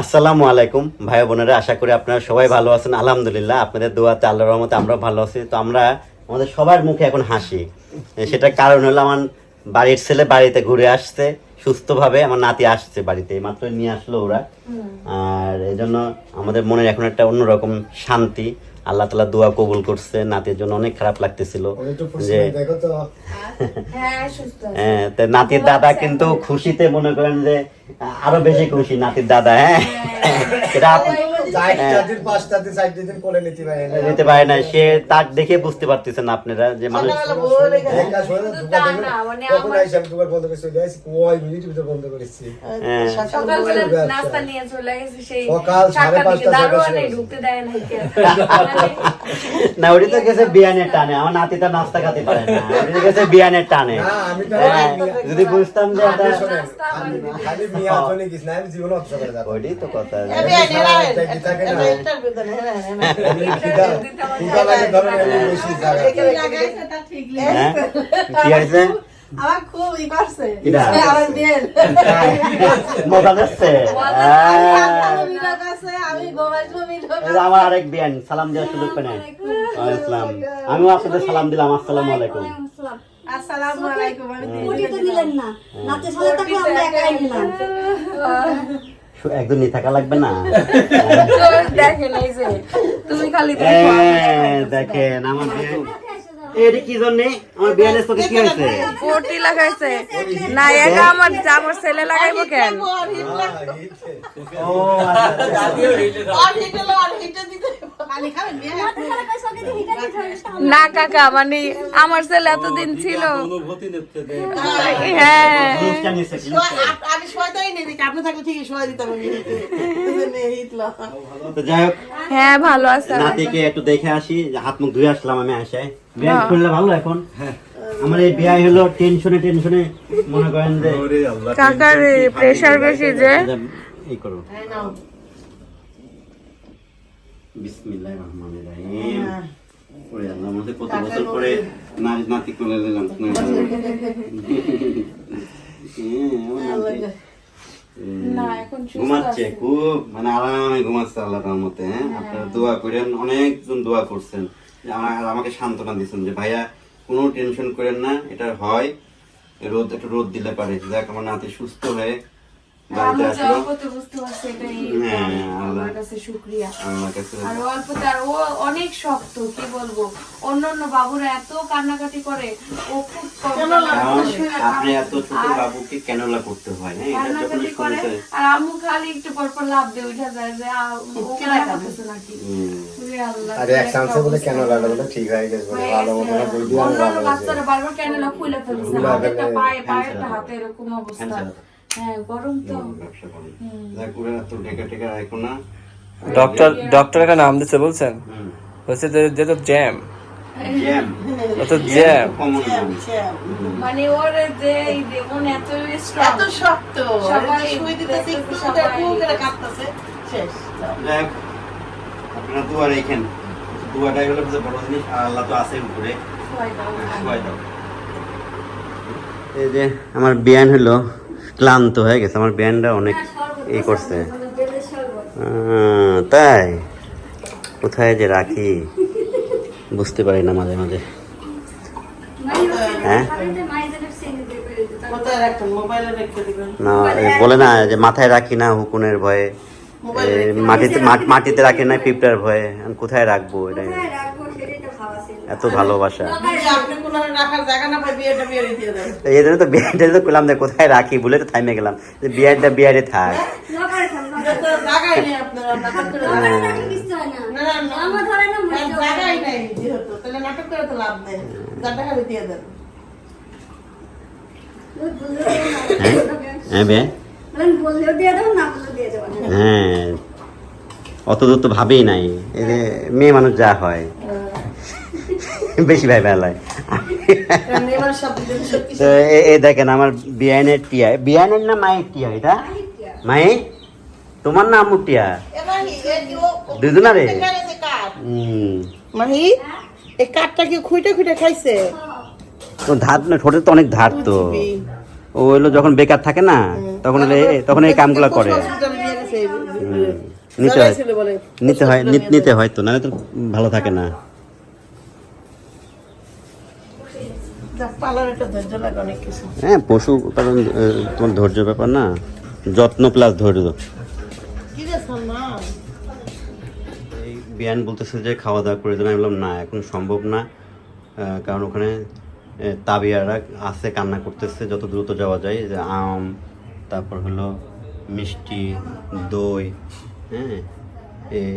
আসসালামু আলাইকুম, ভাই বোনেরা, আশা করি আপনারা সবাই ভালো আছেন। আলহামদুলিল্লাহ, আপনাদের দোয়াতে আল্লাহর রহমতে আমরা ভালো আছি। তো আমরা, আমাদের সবার মুখে এখন হাসি। সেটার কারণ হলো আমার বাড়ির ছেলে বাড়িতে ঘুরে আসছে সুস্থভাবে আমার নাতি আসছে বাড়িতে মাত্র নিয়ে আসলো ওরা। আর এই জন্য আমাদের মনের এখন একটা অন্যরকম শান্তি আল্লাহ তালা দোয়া কবুল করছে নাতির জন্য অনেক খারাপ লাগতেছিল যে হ্যাঁ সুস্থ আছে। হ্যাঁ, তো নাতির দাদা কিন্তু খুশিতে মনে করেন যে আরও বেশি খুশি নাতির দাদা হ্যাঁ। এটা আপ- নিতে পারে না। সে তার দেখে বুঝতে পারতেছেন আপনারা যে মানুষ হ্যাঁ। না ওটি তো গেছে বিয়ানের টানে আমার নাতি তো নাস্তা খেতে পারে না ওটি গেছে বিয়ানের টানে। আমি হ্যাঁ, যদি বুঝতাম যে এটা তো কথা। থাকে না? হ্যাঁ, হ্যাঁ, হ্যাঁ। কি আছে? আমার খুব ই করছে। আমার বিয়ের। মজা দিচ্ছে আমি আমার আরেক বিয়ান সালাম দেওয়ার সুযোগ পেন ইসলাম আমিও আপনাদের সালাম দিলাম আসসালামু আলাইকুম। আসসালামু। আলাইকুম আমি তো নিলেন না। নাতে সাথে আমরা একাই নিলাম একজন নিয়ে থাকা লাগবে না। দেখেন এই যে তুমি খালি হ্যাঁ, দেখেন আমার এটা কি জন্যে? আমার বিয়ানের চোখে কি হয়েছে? পটি লাগাইছে। না একা আমার আমার ছেলে লাগাইবো কেন? ও আচ্ছা, খাবেন বিয়ে না কাকা মানে আমার ছেলে এতদিন ছিল। হ্যাঁ। যাই হোক হ্যাঁ ভালো আছে। নাতিকে একটু দেখে আসি হাত মুখ ধুয়ে আসলাম আমি আসায় করলে ভালো এখন। আমার এই বিয়ে হলো টেনশনে টেনশনে মনে করেন যে কাকার প্রেসার বেশি যে। এই করো। বিসমিল্লাহির রহমানির রহিম। ওরে আল্লাহ আমাদের কত বছর পরে নারী নাতি করে দিলাম হ্যাঁ, না এখন ঘুমাচ্ছে খুব মানে আরামে ঘুমাচ্ছে আল্লাহ রহমতে হ্যাঁ। আপনারা দোয়া করেন অনেকজন দোয়া করছেন। আর আমাকে সান্ত্বনা দিয়েছেন যে, ভাইয়া, কোনো টেনশন করেন না, এটা হয়। রোদ, একটু রোদ দিলে পারে। যাক, আমার নাতি সুস্থ হয়ে আমার কাছে শুক্রিয়া। আর অল্পতে আর ও অনেক শক্ত কি বলব? অন্য অন্য বাবুরা এত কান্নাকাটি করে ও খুব কম কারণ আপনি এত ছোট বাবুকে কেনলা করতে হয় হ্যাঁ? এটা যখন করে আর আম্মু খালি একটু পর পর লাভ দিয়ে উঠে যায় যে ও কান্না করতেছে নাকি? হুম। ওরে আল্লাহ, আর কি এক চান্সে বলে কেন লাগল বলে ঠিক হয়ে গেছে বলে ভালো মতো না বই দিয়ে ভালো বাচ্চারা বারবার ক্যানেলা খুলে ফেলছে হ্যাঁ, হাতে এরকম অবস্থা। হ্যাঁ, গরম তো। ব্যবসা ওরা রাখো না। ডক্টর ডক্টর একটা নাম দিচ্ছে বলছেন? হুম। বলছে যে যেটা জ্যাম। জ্যাম। ওটা জ্যাম। কমন নাম মানে ওর যে এই দেখুন এত স্ট্রং এত শক্ত। সবাই শুয়ে দিতেছে একটু সবাই। করে কাঁদতেছে শেষ যাক আপনারা দোয়া রেখেন দোয়াটাই হলো সবচেয়ে বড় জিনিস আর আল্লাহ তো আছে উপরে। সবাই দাও। এই যে আমার বিয়ান হলো। ক্লান্ত হয়ে গেছে আমার বিয়ানটা অনেক ই করছে। তাই? কোথায় যে রাখি? বুঝতে পারি না মাঝে মাঝে। হ্যাঁ? না বলে না যে মাথায় রাখি না হুকুনের ভয়ে। মাটিতে মাট- মাটিতে রাখি না পিঁপড়ার ভয়ে। আমি কোথায় রাখব এটা এত ভালোবাসা। না এই জন্য তো বিয়ারটা তো করলাম যে কোথায় রাখি বলে তো থামে গেলাম। যে বিয়ারটা বিয়ারে থাক হ্যাঁ। না। না না না। হ্যাঁ না না হ্যাঁ অত দূর তো ভাবেই নাই। এই মেয়ে মানুষ যা হয়। বেশি ভাই সত্যি তো এ- এই দেখেন আমার বিয়ানের টিয়া। বিয়ানের না মায়ের টিয়া এটা? মায়ে তোমার না আম্মুর টিয়া? দুজনারে? মাহি এই কাঠটা কি খুঁটে খুঁটে খাইছে? তো ধার না ঠোঁটে তো অনেক ধার তো। ও হলো যখন বেকার থাকে না তখন তখন এই কামগুলো করে। নিতে হয়। নিতে হয় নিতে হয় তো নাহলে তো ভালো থাকে না। হ্যাঁ পশু পালন তোমার ধৈর্য ব্যাপার না। যত্ন প্লাস ধৈর্য। এই বিয়ান বলতেছে যে খাওয়া দাওয়া করে দেবেন আমি বললাম না এখন সম্ভব না। কারণ ওখানে তাবিয়ারা আছে কান্না করতেছে যত দ্রুত যাওয়া যায়। যে আম তারপর হলো মিষ্টি দই হ্যাঁ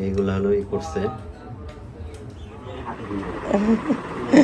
এগুলো হলো ই করছে।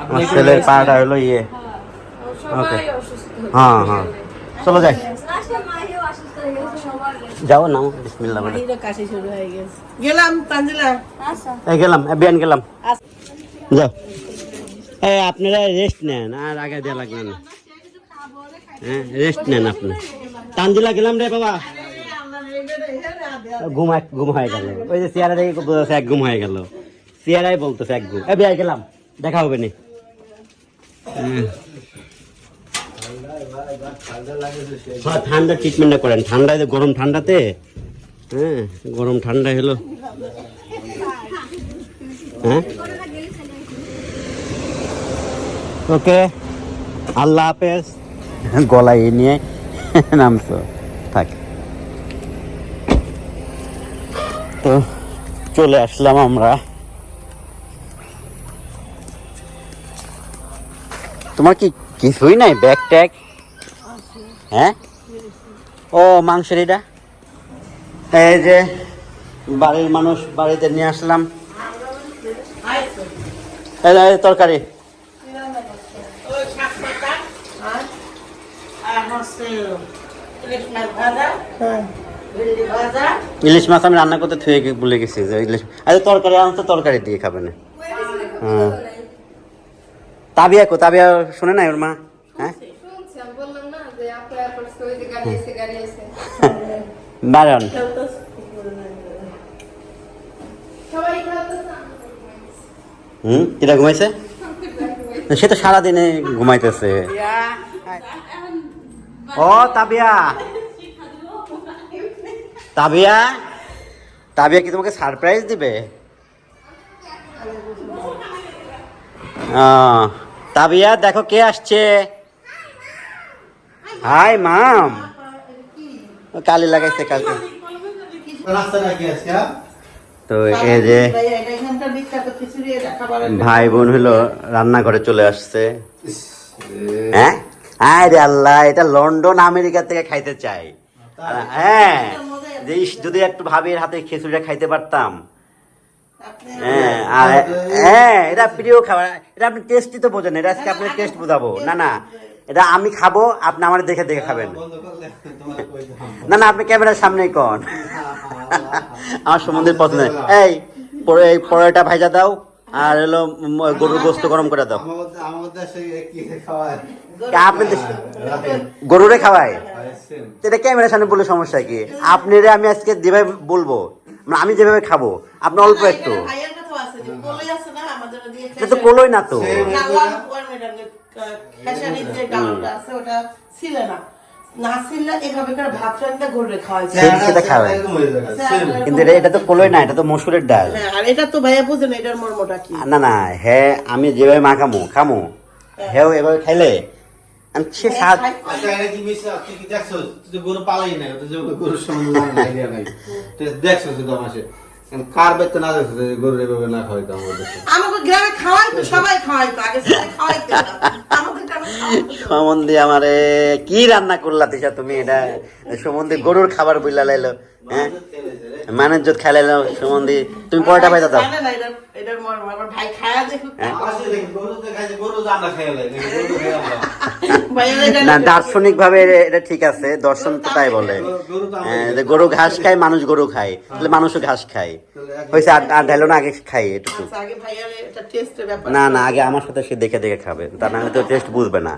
আমার ছেলের পাটা হলো ইয়ে। ওকে। হ্যাঁ হ্যাঁ। চলো যাই। হয়ে যাও না বিসমিল্লাহ বলে। কাশি শুরু হয়ে গেছে। গেলাম তানজিলা। আচ্ছা। এই গেলাম বিয়ান গেলাম। যাও। এই আপনারা রেস্ট নেন আর আগে দেওয়া লাগবে না। হ্যাঁ রেস্ট নেন আপনি। তানজিলা গেলাম রে বাবা। ঘুম এক- ঘুম হয়ে গেল। ওই যে চেয়ারা দেখে বলতেছে এক ঘুম হয়ে গেল। চেয়ারাই বলতেছে এক ঘুম। এ বিয়াই গেলাম দেখা হবে নি। হ্যাঁ ঠান্ডা ট্রিটমেন্টটা করেন। ঠান্ডায় গরম ঠান্ডাতে হ্যাঁ গরম ঠান্ডা হলো। হ্যাঁ? ওকে আল্লাহ হাফেজ। গলায় নিয়ে নামছো। থাক। তো চলে আসলাম আমরা। তোমার কি কিছুই নাই? ব্যাগ ট্যাগ হ্যাঁ? ও, মাংসের এটা? এই যে, বাড়ির মানুষ বাড়িতে নিয়ে আসলাম। তরকারি। ইলিশ মাছ আমি রান্না করতে থুয়ে ভুলে গেছি যে ইলিশ আচ্ছা তরকারি আনতে তরকারি দিয়ে খাবে না। হ্যাঁ। তাবিয়া কো তাবিয়া শুনে নাই ওর মা? হ্যাঁ? শুনছি আমি বললাম না যে আপনার করছে ওই যে গাড়ি এসে গাড়ি এসে। বারণ। সবাই খেলতেছে হুম? কিরা ঘুমাইছে? সে তো সারাদিনে ঘুমাইতেছে। ও তাবিয়া। তাবিয়া? তাবিয়া কি তোমাকে সারপ্রাইজ দিবে? আহ, তাবিয়া দেখো কে আসছে। হাই, মাম। কালি লাগাইছে কালকে? তো এই যে ভাই বোন হলো রান্নাঘরে চলে আসছে। হ্যাঁ? আরে আল্লাহ, এটা লন্ডন, আমেরিকা থেকে খাইতে চাই। হ্যাঁ যদি একটু ভাবির হাতে খিচুড়িটা খাইতে পারতাম। হ্যাঁ আর হ্যাঁ এটা প্রিয় খাবার। এটা আপনি টেস্টই তো বোঝেন এটা আজকে আপনি টেস্ট বোঝাবো। না না এটা আমি খাব আপনি আমার দেখে দেখে খাবেন? না না আপনি ক্যামেরার সামনেই কন। আমার সম্বন্ধে পছন্দ এই পরে এই পরোটা ভাজা দাও আর হলো গরুর গোস্ত গরম করে দাও। আপনি গরুরে খাওয়ায়? এটা ক্যামেরার সামনে বলে সমস্যা কি? আপনারে আমি আজকে যেভাবে বলব আমি যেভাবে খাব আপনি অল্প একটু। ভাইয়ের কথা আছে যে কলই না এটা তো কলোই না তো। হয়ে মসুরের ডাল। হ্যাঁ এটা তো না এটার মর্মটা কি? না না হ্যাঁ আমি যেভাবে মাখামো খামো হ্যাঁ। এভাবে খাইলে আমি সে? তুই গরু পালাই নাই, গরুর নাই। তুই দেখছ শুধু আমার কার বেতে না দেখছে গরুর এভাবে না খাওয়াইতো আমাদের আমাকে গ্রামে খাওয়াই তো সবাই খাওয়াই তো আগে সবাই খাওয়াইতে আমাকে গ্রামে খাওয়াই তো। সম্বন্ধে আমারে কি রান্না করলা তিশা তুমি এটা? সম্বন্ধে গরুর খাবার বইলা লাইলো হ্যাঁ? মানের খেলাইলো সম্বন্ধে তুমি পয়টা পাইতা দাও না। হ্যাঁ? দার্শনিক ভাবে এটা ঠিক আছে দর্শন তো তাই বলে। গরু হ্যাঁ, গরু ঘাস খায় মানুষ গরু খায় তাহলে মানুষও ঘাস খায়। হয়েছে আর ঢাইলো না আগে খাই এটুকু। আচ্ছা, না না আগে আমার সাথে সে দেখে দেখে খাবে তা না তো টেস্ট বুঝবে না।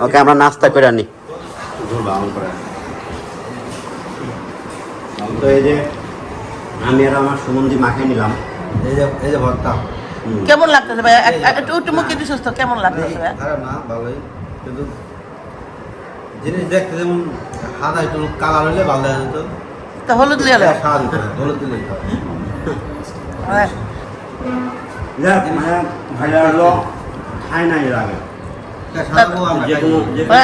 ওকে আমরা নাস্তা করে আনি। তো এই যে আমি আর আমার সুমন্দি মাখিয়ে নিলাম। এই যে এই যে ভর্তা। কেমন লাগতেছে ভাই এক- এক- একটু একটু মুখে একটু সুস্থ কেমন লাগতেছে ভাই খারাপ না ভালোই। কিন্তু জিনিস দেখতে যেমন সাদা একটু কালার হইলে ভালো দেখা যেত তো হলুদ লিয়ে। স্বাদ না, হলুদ হতো। হ্যাঁ। মানে হলো খায় নাই এর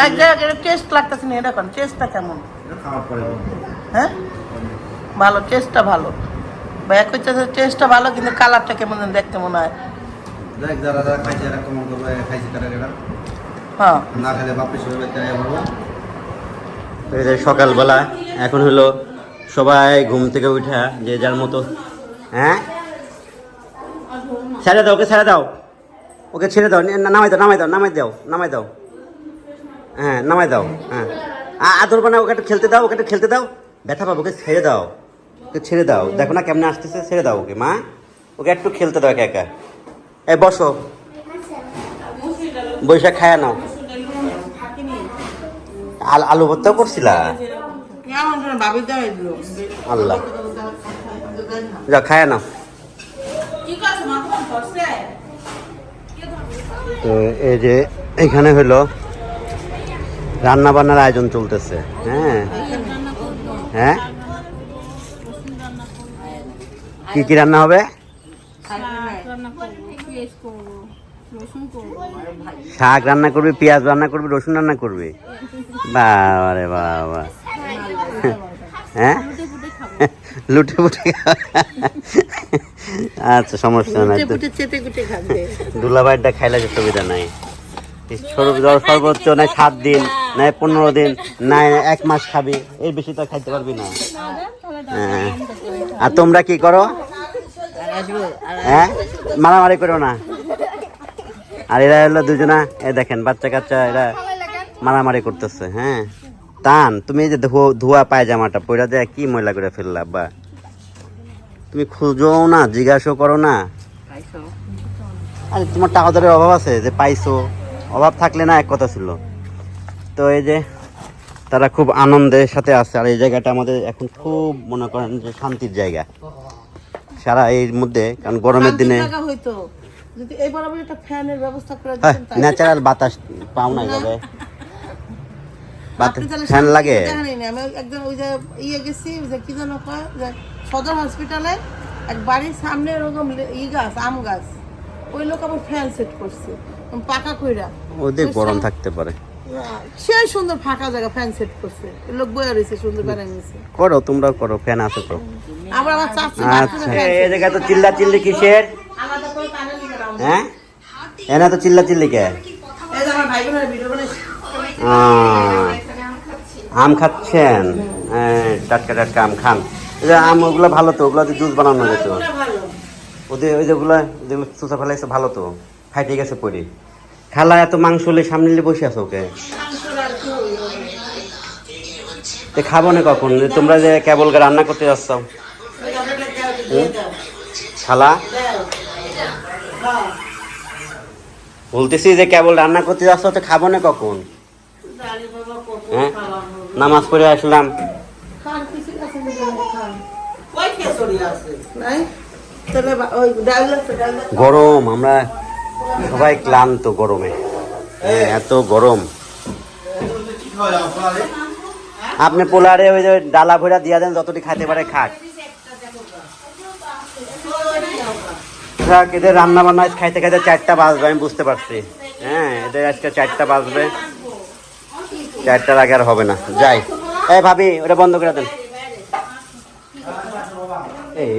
এক জায়গায় টেস্ট লাগতেছে না টেস্টটা কেমন। হ্যাঁ? ভালো টেস্টটা ভালো। টেস্টটা ভালো কিন্তু কালারটা কেমন দেখতে মনে হয়। হ্যাঁ। সকালবেলা এখন হলো সবাই ঘুম থেকে উঠা যে যার মতো হ্যাঁ? ছেড়ে দাও ওকে ছেড়ে দাও। ওকে ছেড়ে দাও নামাই দাও নামাই দাও নামাই দাও নামাই দাও। হ্যাঁ নামাই দাও হ্যাঁ। আদর বানা ওকে একটু খেলতে দাও, ওকে একটু খেলতে দাও। ব্যথা পাবো, ওকে ছেড়ে দাও। ওকে ছেড়ে দাও। দেখো না কেমনে আসতেছে, ছেড়ে দাও ওকে, মা। ওকে একটু খেলতে দাও একা একা। এই বসো। বৈশাখ, খায়া নাও। আল ভর্তাও করছিলা? আল্লাহ। যা খায় নাও কি করছ মা ফোন করছে তো এই যে এখানে হলো রান্না বান্নার আয়োজন চলতেছে। হ্যাঁ? হ্যাঁ? কি কি রান্না হবে? শাক রান্না করবি, পেঁয়াজ রান্না করবি, রসুন রান্না করবি? বাবা রে বাবা। হ্যাঁ? লুটে পুটে আচ্ছা সমস্যা নাই খাবে। দুলাভাইটা খাইলে যে সুবিধা নাই। সর্বোচ্চ নাই সাত দিন নাই পনেরো দিন নাই এক মাস খাবি। এর বেশি তো খাইতে পারবি না। হ্যাঁ। আর তোমরা কি করো? হ্যাঁ? মারামারি করো না। আর এরা হলো দুজনা এ দেখেন বাচ্চা কাচ্চা এরা মারামারি করতেছে হ্যাঁ। টান তুমি এই যে ধোয়া পায়জামাটা পয়লা যায় কি ময়লা করে ফেললা বা? তুমি খুঁজো না জিজ্ঞাসা করো না। আরে তোমার টাকা দরের অভাব আছে যে পাইছো অভাব থাকলে না এক কথা ছিল। তো এই যে তারা খুব আনন্দের সাথে আছে আর এই জায়গাটা আমাদের এখন খুব মনে করেন যে শান্তির জায়গা। সারা এর মধ্যে কারণ গরমের দিনে শান্তির জায়গা হইতো। যদি এই বরাবর একটা ফ্যানের ব্যবস্থা করে দিতেন তাই। ন্যাচারাল বাতাস পাও না যাবে ফ্যান লাগে। না। আমি একজন ওই যে ইয়ে গেছি ওই যে কি যেন কয় যে সদর হসপিটালে এক বাড়ির সামনে এরকম ই গাছ আম গাছ। ওই লোক আবার ফ্যান সেট করছে পাকা কইরা। ওদের গরম থাকতে পারে। সেই সুন্দর ফাঁকা জায়গা ফ্যান সেট করছে। ওই লোক বয়ে রয়েছে সুন্দর বানিয়ে নিয়েছে করো তোমরাও করো ফ্যান আছে তো। আবার আমার চাচ্ছি আচ্ছা। এই জায়গায় তো চিল্লা চিল্লি কিসের? হ্যাঁ? এনা তো চিল্লা চিল্লি কে? এই আমার ভাই বোনের ভিডিও বানাইছি আম খাচ্ছেন? টাটকা টাটকা আম খান। আম ওগুলো ভালো তো? ওগুলো জুস বানানো যেত ওদের ওই যেগুলো যেগুলো চুষা ফেলাইছে ভালো তো? ফাইটে গেছে পরে। খালা এত মাংস হলে সামনে নিয়ে বসে আছো ওকে? তো খাব না কখন? যে তোমরা যে কেবল রান্না করতে যাচ্ছ। খালা? বলতেছি যে কেবল রান্না করতে যাচ্ছ তো খাব না কখন? হ্যাঁ। নামাজ পড়ে আসলাম। গরম আমরা সবাই ক্লান্ত গরমে। হ্যাঁ, এত গরম? আপনি পোলারে ওই যে ডালা ভরা দিয়া দেন যতটি খাইতে পারে খাক। এদের রান্না বান্না খাইতে খাইতে চারটা বাজবে আমি বুঝতে পারছি। হ্যাঁ এদের আজকে চারটা বাজবে। চারটার আগে আর হবে না। যাই। এই ভাবি ওটা বন্ধ করে দেন। এই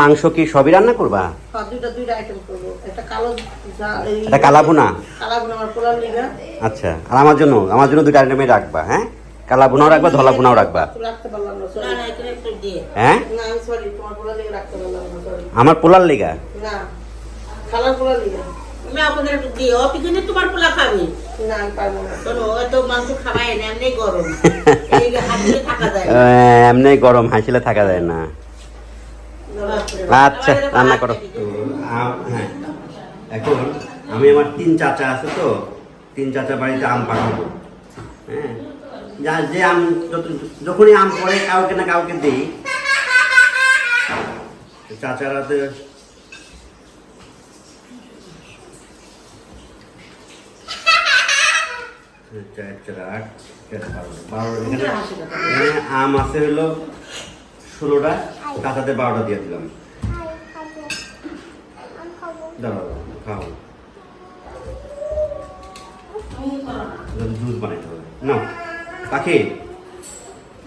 মাংস কি সবই রান্না করবা? হ্যাঁ, এটা কালা ভুনা? আমার পোলার লিগা। আচ্ছা আর আমার জন্য আমার জন্য দুটো আইটেমে রাখবা হ্যাঁ? কালা ভুনাও রাখবা ধলা ভুনাও রাখবা। হ্যাঁ? না আমি সরি তোমার পোলার লিগা না আমার পোলার লেগা? খালার পোলার লিগা। আমি আপনাদের একটু দিও পিছনে তোমার পোলা খাবি। এমনি গরম। হাসিলে থাকা যায় না। আচ্ছা রান্না করো। হ্যাঁ। এখন আমি আমার তিন চাচা আছে তো তিন চাচা বাড়িতে আম পাঠাবো। হ্যাঁ। যা যে আম যত- যখনই আম পড়ে কাউকে না কাউকে দিই। চাচারা তো আম আছে হলো ষোলোটা কাঁচাতে বারোটা দিয়ে দিলাম। দাঁড়াও খাও। জুস বানাইতে হবে। না পাখি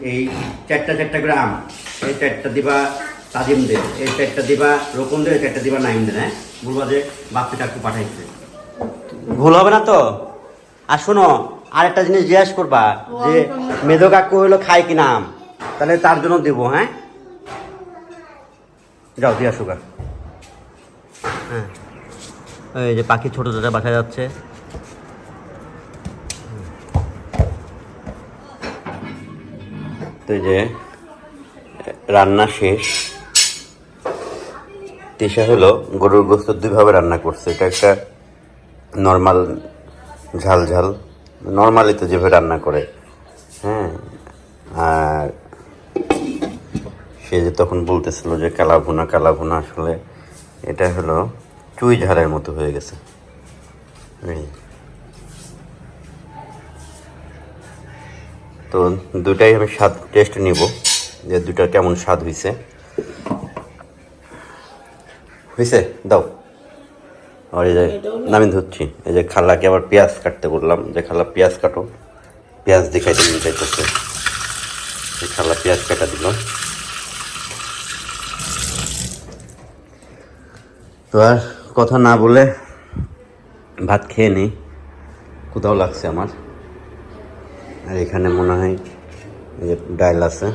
এই চারটা চারটা করে আম এই চারটা দিবা তাজিম দে এই চারটা দিবা রকম দে এই চারটা দিবা নাইম দে হ্যাঁ? বলবা যে বাপ্পিটা একটু পাঠাইছে। ভুল হবে না তো? আর শোনো আরেকটা জিনিস জিজ্ঞেস করবা যে মেধো কাকু হইল খায় কি নাম? তাহলে তার জন্য দেবো হ্যাঁ? যাও দিয়ে আসুক হ্যাঁ। এই যে পাখি ছোট ছোট বাসা যাচ্ছে। তো যে রান্না শেষ। তিশা হলো গরুর গোস্ত দুইভাবে রান্না করছে। এটা একটা নর্মাল ঝাল ঝাল। নর্মালি তো যেভাবে রান্না করে হ্যাঁ? আর সে যে তখন বলতেছিল যে কালা ভুনা কালা ভুনা আসলে এটা হলো চুই ঝালের মতো হয়ে গেছে। তো দুটাই আমি স্বাদ টেস্ট নিব যে দুটা কেমন স্বাদ হয়েছে হয়েছে দাও। আর এই যে নামি ধরছি। এই যে খালাকে আবার পেঁয়াজ কাটতে বললাম। যে খালা পেঁয়াজ কাটো। পেঁয়াজ দেখাইতে দিন চাইতেছে। খালা পেঁয়াজ কাটা দিল। তো আর কথা না বলে ভাত খেয়ে নিই। কোথাও লাগছে আমার। আর এখানে মনে হয় এই যে ডাইল আছে।